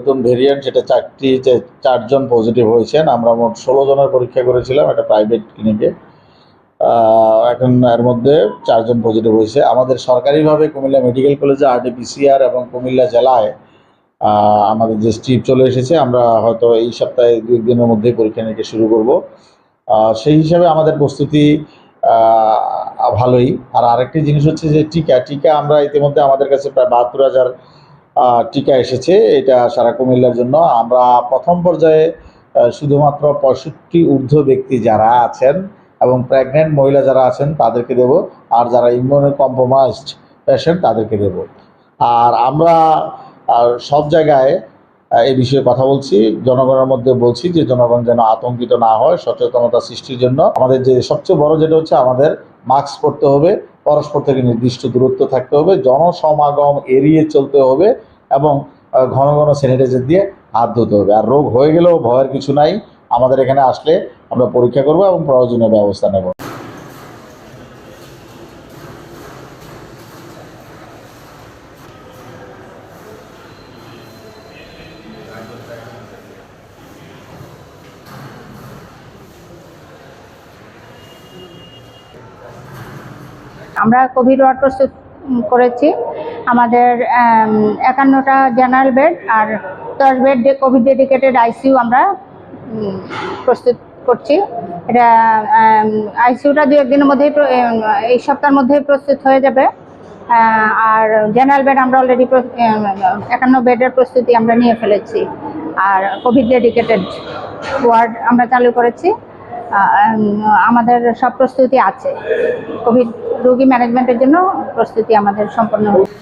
নতুন ভেরিয়েন্ট সেটা চারটি, যে চারজন পজিটিভ হয়েছেন, আমরা মোট ষোলো জনের পরীক্ষা করেছিলাম একটা প্রাইভেট ক্লিনিকে এখন এর মধ্যে চারজন পজিটিভ হয়েছে। আমাদের সরকারিভাবে কুমিল্লা মেডিকেল কলেজে আরটিপিসিআর এবং কুমিল্লা জেলায় আমাদের যে স্ট্রিপ চলে এসেছে, আমরা হয়তো এই সপ্তাহে দুই দিনের মধ্যেই পরীক্ষা নিরীক্ষা শুরু করব। সেই হিসাবে আমাদের প্রস্তুতি ভালোই। আর আরেকটি জিনিস হচ্ছে যে টিকা টিকা আমরা ইতিমধ্যে আমাদের কাছে প্রায় বাহাত্তর হাজার টিকা এসেছে, এটা সারা কুমিল্লার জন্য। আমরা প্রথম পর্যায়ে শুধুমাত্র পঁয়ষট্টি ঊর্ধ্ব ব্যক্তি যারা আছেন এবং প্রেগনেন্ট মহিলা যারা আছেন, তাদেরকে দেব। আর যারা ইমিউনো কম্প্রোমাইজড পেশেন্ট তাদেরকে দেব। আর আমরা সব জায়গায় এই বিষয়ে কথা বলছি। জনগণের মধ্যে বলছি যে, জনগণ যেন আতঙ্কিত না হয়, সচেতনতা সৃষ্টির জন্য। আমাদের যে সবচেয়ে বড় যেটা হচ্ছে, আমাদের মাস্ক পরতে হবে। পরস্পর থেকে নির্দিষ্ট দূরত্ব থাকতে হবে, জনসমাগম এড়িয়ে চলতে হবে এবং ঘন ঘন স্যানিটাইজার দিয়ে হাত ধুতে হবে। আর রোগ হয়ে গেলেও ভয়ের কিছু নাই, আমাদের এখানে আসলে আমরা পরীক্ষা করব এবং প্রয়োজনীয় ব্যবস্থা নেব। আমরা কোভিড ওয়ার্ড প্রস্তুত করেছি। আমাদের একান্নটা জেনারেল বেড আর দশ বেড কোভিড ডেডিকেটেড আইসিইউ আমরা প্রস্তুত করছি। এটা আইসিইউটা দু, একদিনের মধ্যেই এই সপ্তাহের মধ্যেই প্রস্তুত হয়ে যাবে। আর জেনারেল বেড আমরা অলরেডি একান্ন বেডের প্রস্তুতি আমরা নিয়ে ফেলেছি। আর কোভিড ডেডিকেটেড ওয়ার্ড আমরা চালু করেছি। আমাদের সব প্রস্তুতি আছে। কোভিড রোগী ম্যানেজমেন্টের জন্য প্রস্তুতি আমাদের সম্পন্ন হয়েছে।